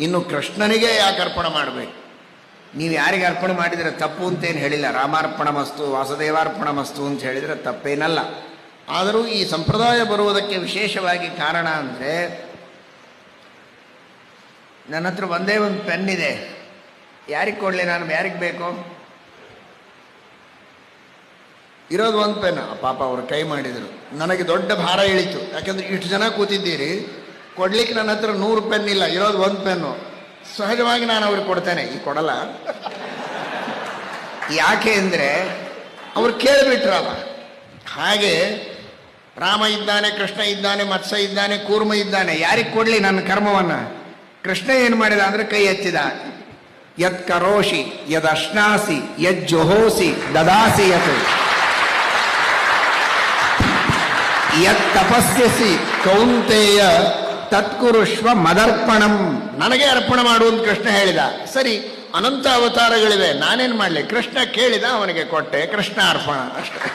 ಇನ್ನು ಕೃಷ್ಣನಿಗೆ ಯಾಕೆ ಅರ್ಪಣೆ ಮಾಡಬೇಕು? ನೀವು ಯಾರಿಗೆ ಅರ್ಪಣೆ ಮಾಡಿದರೆ ತಪ್ಪು ಅಂತೇನು ಹೇಳಿಲ್ಲ. ರಾಮಾರ್ಪಣ ಮಸ್ತು, ವಾಸುದೇವಾರ್ಪಣ ಮಸ್ತು ಅಂತ ಹೇಳಿದರೆ ತಪ್ಪೇನಲ್ಲ. ಆದರೂ ಈ ಸಂಪ್ರದಾಯ ಬರುವುದಕ್ಕೆ ವಿಶೇಷವಾಗಿ ಕಾರಣ ಅಂದರೆ ನನ್ನ ಹತ್ರ ಒಂದೇ ಒಂದು ಪೆನ್ ಇದೆ. ಯಾರಿಗೆ ಕೊಡಲಿ ನಾನು, ಯಾರಿಗೆ ಬೇಕು? ಇರೋದು ಒಂದು ಪೆನ್. ಪಾಪ ಅವರು ಕೈ ಮಾಡಿದರು. ನನಗೆ ದೊಡ್ಡ ಭಾರ ಇಳಿತು. ಯಾಕೆಂದ್ರೆ ಇಷ್ಟು ಜನ ಕೂತಿದ್ದೀರಿ ಕೊಡ್ಲಿಕ್ಕೆ ನನ್ನ ಹತ್ರ ನೂರು ಪೆನ್ ಇಲ್ಲ, ಇರೋದು ಒಂದು ಪೆನ್ನು. ಸಹಜವಾಗಿ ನಾನು ಅವ್ರಿಗೆ ಕೊಡ್ತೇನೆ. ಈ ಕೊಡಲ್ಲ. ಯಾಕೆ ಅಂದರೆ ಅವ್ರು ಕೇಳಿಬಿಟ್ರಲ್ಲ. ಹಾಗೆ ರಾಮ ಇದ್ದಾನೆ, ಕೃಷ್ಣ ಇದ್ದಾನೆ ಮತ್ಸ್ಯ ಇದ್ದಾನೆ, ಕೂರ್ಮ ಇದ್ದಾನೆ. ಯಾರಿಗೆ ಕೊಡಲಿ ನನ್ನ ಕರ್ಮವನ್ನು? ಕೃಷ್ಣ ಏನು ಮಾಡಿದ ಅಂದರೆ ಕೈ ಹಚ್ಚಿದ ಯತ್ ಕರೋಷಿ, ಯದ್ ಅಶ್ನಾಸಿ, ಯದ್ ಜೊಹೋಸಿ, ದದಾಸಿ ಯತ್. ಯತ್ ತಪಸ್ಯಸಿ ಕೌಂತೆಯ ತತ್ಕುರುಷ್ವ ಮದರ್ಪಣಂ. ನನಗೆ ಅರ್ಪಣೆ ಮಾಡು ಅಂತ ಕೃಷ್ಣ ಹೇಳಿದ. ಸರಿ, ಅನಂತ ಅವತಾರಗಳಿವೆ, ನಾನೇನ್ ಮಾಡಲಿ? ಕೃಷ್ಣ ಕೇಳಿದ, ಅವನಿಗೆ ಕೊಟ್ಟೆ. ಕೃಷ್ಣ ಅರ್ಪಣ ಅಷ್ಟೇ.